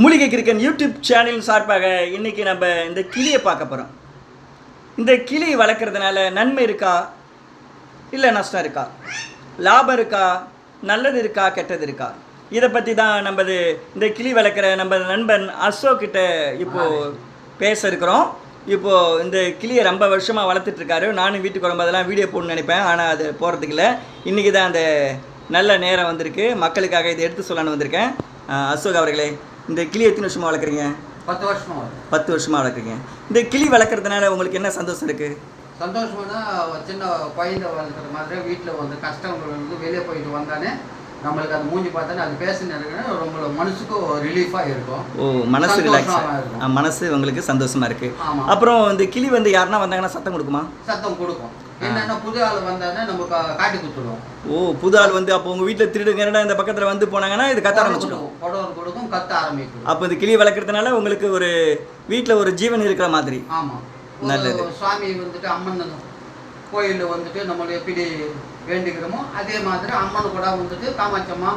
மூலிகை கிரிக்கன் YouTube channel சார்பாக இன்னைக்கு நம்ம இந்த கிளியை பார்க்க போகிறோம் இந்த கிளி வளர்க்குறதுனால நன்மை இருக்கா? இல்லை நஷ்டம் இருக்கா? லாபம் இருக்கா? நல்லது இருக்கா? கெட்டது இருக்கா? இதை பற்றி தான் நம்மது இந்த கிளி வளர்க்குற நம்ம நண்பன் அசோக் கிட்ட இப்போ பேச இருக்கிறோம். இப்போ இந்த கிளியை ரொம்ப வருஷமாக வளர்த்துட்டு இருக்காரு. நானும் வீட்டுக்கு வரும்போதெல்லாம் வீடியோ போடணும்னு நினைப்பேன். ஆனால் அது போகிறதுக்கு இல்லை. இன்றைக்கி தான் அந்த நல்ல நேரம் வந்திருக்கு. மக்களுக்காக இதை எடுத்து சொல்லலான்னு வந்திருக்கேன். அசோக் அவர்களே இந்த கிளி எத்தனை வருஷமாக வளர்க்குறீங்க? பத்து வருஷமா வருது பத்து வருஷமாக வளர்க்குறீங்க. இந்த கிளி வளர்க்குறதுனால உங்களுக்கு என்ன சந்தோஷம் இருக்குது சந்தோஷமான ஒரு சின்ன குழந்தை வளர்க்குற மாதிரி வீட்டில் வந்து கஷ்டங்கள் வந்து வெளியே போயிட்டு வந்தானே நம்மளுக்கு அது மூஞ்சி பார்த்தானே அது பேசின இருக்குன்னா ரொம்ப மனசுக்கு ரிலீஃபாக இருக்கும். ஓ மனசு ரிலாக்ஸ். மனசு உங்களுக்கு சந்தோஷமா இருக்கு. அப்புறம் இந்த கிளி வந்து யாருன்னா வந்தாங்கன்னா சத்தம் கொடுக்குமா? சத்தம் கொடுக்கும். என்னன்னா புது ஆள் நம்ம காட்டி ஓ புது ஆள் வந்து அப்போ உங்க வீட்டில் திருடுங்கடா இந்த பக்கத்தில் வந்து போனாங்கன்னா இது கத்த ஆரம்பிச்சிடும். புடவர் கொடுக்கும் கத்த ஆரம்பிக்கும். அப்போ இந்த கிளி வளர்க்குறதுனால உங்களுக்கு ஒரு வீட்டில் ஒரு ஜீவன் இருக்கிற மாதிரி. ஆமா. நல்லது. சுவாமி வந்துட்டு அம்மன் கோயிலில் வந்துட்டு நம்ம எப்படி வேண்டிக்கிறோமோ அதே மாதிரி அம்மன் கூட வந்துட்டு காமாட்சம்மா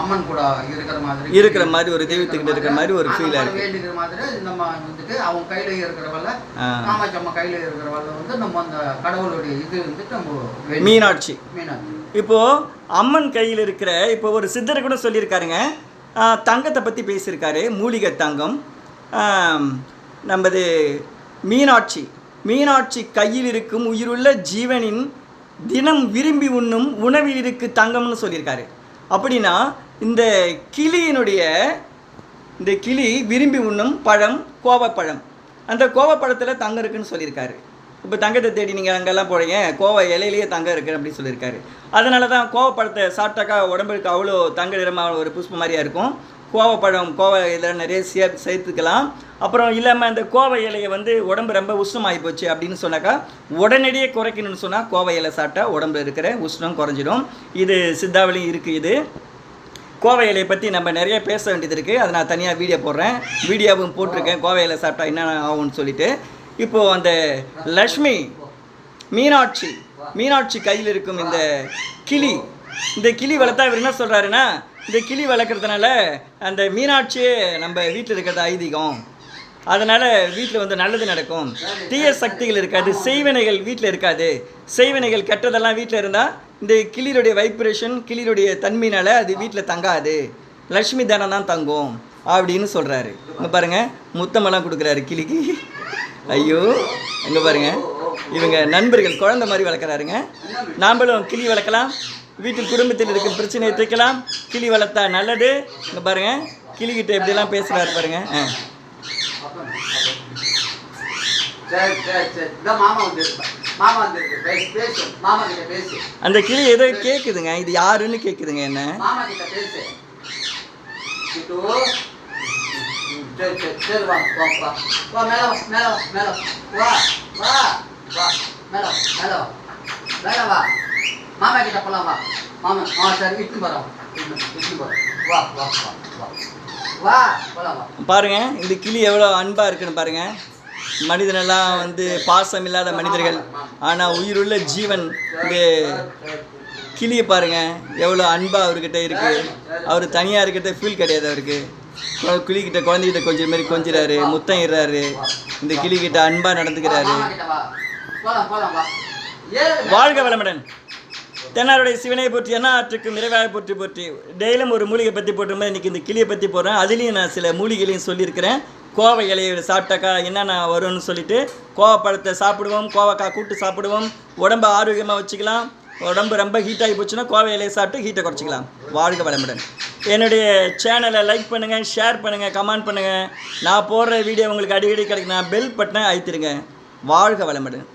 அம்மன் கூட இருக்கிற மாதிரி. இருக்கிற மாதிரி ஒரு தெய்வத்துக்கிட்ட இருக்கிற மாதிரி ஒரு மாதிரி இருக்கு. வேண்டிக்கிற மாதிரி நம்ம வந்துட்டு அவங்க கையில இருக்கிறவல்ல. காமாட்சம்மா கையில இருக்கிறவல்ல வந்து நம்ம அந்த கடவுளுடைய இது வந்துட்டு நம்ம மீனாட்சி. மீனாட்சி. இப்போ அம்மன் கையில் இருக்கிற இப்போ ஒரு சித்தர் கூட சொல்லியிருக்காருங்க. தங்கத்தை பற்றி பேசியிருக்காரு. மூலிகை தங்கம். ஆம், நமது மீனாட்சி. மீனாட்சி கையில் இருக்கும் உயிருள்ள ஜீவனின் தினம் விரும்பி உண்ணும் உணவில் இருக்கு தங்கம்னு சொல்லியிருக்காரு. அப்படின்னா இந்த கிளியினுடைய இந்த கிளி விரும்பி உண்ணும் பழம் கோவப்பழம். அந்த கோவப்பழத்தில் தங்கம் இருக்குன்னு சொல்லியிருக்காரு. இப்போ தங்கத்தை தேடி நீங்கள் அங்கெல்லாம் போகிறீங்க கோவை இலையிலேயே தங்கம் இருக்குது அப்படின்னு சொல்லியிருக்காரு. அதனால தான் கோவப்பழத்தை சாப்பிட்டாக்கா உடம்புக்கு அவ்வளோ தங்க நிறமாக ஒரு புஷ்பம் மாதிரியாக இருக்கும். கோவப்பழம் கோவை இதில் நிறைய சே சேர்த்துக்கலாம். அப்புறம் இல்லாமல் அந்த கோவை இலையை வந்து உடம்பு ரொம்ப உஷ்ணமாகி போச்சு அப்படின்னு சொன்னாக்கா உடனடியே குறைக்கணும்னு சொன்னால் கோவை இலை சாப்பிட்டா உடம்புல இருக்கிற உஷ்ணம் குறைஞ்சிடும். இது சித்தாவிலையும் இருக்குது இது. கோவை இலையை பற்றி நம்ம நிறைய பேச வேண்டியது இருக்குது அதை நான் தனியாக வீடியோ போடுறேன். வீடியோவும் போட்டிருக்கேன். கோவை இலை சாப்பிட்டா என்ன ஆகும்னு சொல்லிட்டு. இப்போது அந்த லக்ஷ்மி மீனாட்சி மீனாட்சி கையில் இருக்கும் இந்த கிளி. இந்த கிளி வளர்த்தா இவர் என்ன சொல்கிறாருன்னா இந்த கிளி வளர்க்குறதுனால அந்த மீனாட்சியே நம்ம வீட்டில் இருக்கிறது ஐதீகம். அதனால் வீட்டில் வந்து நல்லது நடக்கும். தீய சக்திகள் இருக்காது செய்வினைகள் வீட்டில் இருக்காது. செய்வினைகள் கெட்டதெல்லாம் வீட்டில் இருந்தால் இந்த கிளியுடைய வைப்ரேஷன் கிளியுடைய தன்மையினால் அது வீட்டில் தங்காது. லக்ஷ்மி தானம் தான் தங்கும் அப்படின்னு சொல்கிறாரு இங்கே பாருங்கள் முத்தமெல்லாம் கொடுக்குறாரு கிளிக்கு. ஐயோ இங்கே பாருங்க. இவங்க நண்பர்கள் குழந்தை மாதிரி வளர்க்குறாருங்க. நாம்பளும் கிளி வளர்க்கலாம். வீட்டில் குடும்பத்தில் இருக்கும் பிரச்சனையை தீர்க்கலாம். கிளி வளர்த்தா நல்லது. இங்கே பாருங்க கிளிகிட்ட எப்படிலாம் பேசுகிறாரு பாருங்க. ஆ. அந்த கிளி ஏதோ கேட்குதுங்க இது யாருன்னு கேட்குதுங்க என்ன? மேல மாமா கிட்ட போலாம் வா. மாமா ஆ சரி இட்டு போறோம். இட்டு போறோம். வா வா வா வா. வா போலாம் வா. பாருங்க இந்த கிளி எவ்வளோ அன்பாக இருக்குன்னு பாருங்க. மனிதனெல்லாம் வந்து பாசம் இல்லாத மனிதர்கள். ஆனால் உயிருள்ள ஜீவன் இந்த கிளியை பாருங்க எவ்வளோ அன்பாக அவர்கிட்ட இருக்கு. அவர் தனியாக இருக்கிறத ஃபீல் கிடையாது அவருக்கு. கொ- கிளிகிட்ட குழந்தைகிட்ட கொஞ்சம் மாரி கொஞ்சிறாரு முத்தம் இடுறாரு இந்த கிளிகிட்ட அன்பாக நடந்துக்கிறாரு. வாழ்க வளமுடன். தென்னாருடைய சிவனை போற்றி என்ன ஆற்றுக்கும் இறைவாக போற்றி போற்றி. டெய்லியும் ஒரு மூலிகை பற்றி போட்டிருந்தா இன்றைக்கி இந்த கிளியை பற்றி போடுறேன். அதுலேயும் நான் சில மூலிகைகளையும் சொல்லியிருக்கிறேன். கோவை இலையை சாப்பிட்டாக்கா என்னென்ன வரும்னு சொல்லிட்டு கோவப்பழத்தை சாப்பிடுவோம் கோவக்காய் கூட்டு சாப்பிடுவோம். உடம்பை ஆரோக்கியமாக வச்சுக்கலாம். உடம்பு ரொம்ப ஹீட் ஆகி போச்சுன்னா கோவை இலையை சாப்பிட்டு ஹீட்டை குறைச்சிக்கலாம். வாழ்க வளமுடன். என்னுடைய சேனலை லைக் பண்ணுங்கள் ஷேர் பண்ணுங்கள் கமெண்ட் பண்ணுங்கள் நான் போடுற வீடியோ உங்களுக்கு அடிக்கடி கிடைக்கும் நான் பெல் பட்டனை அழுத்திடுங்க. வாழ்க வளமுடன்.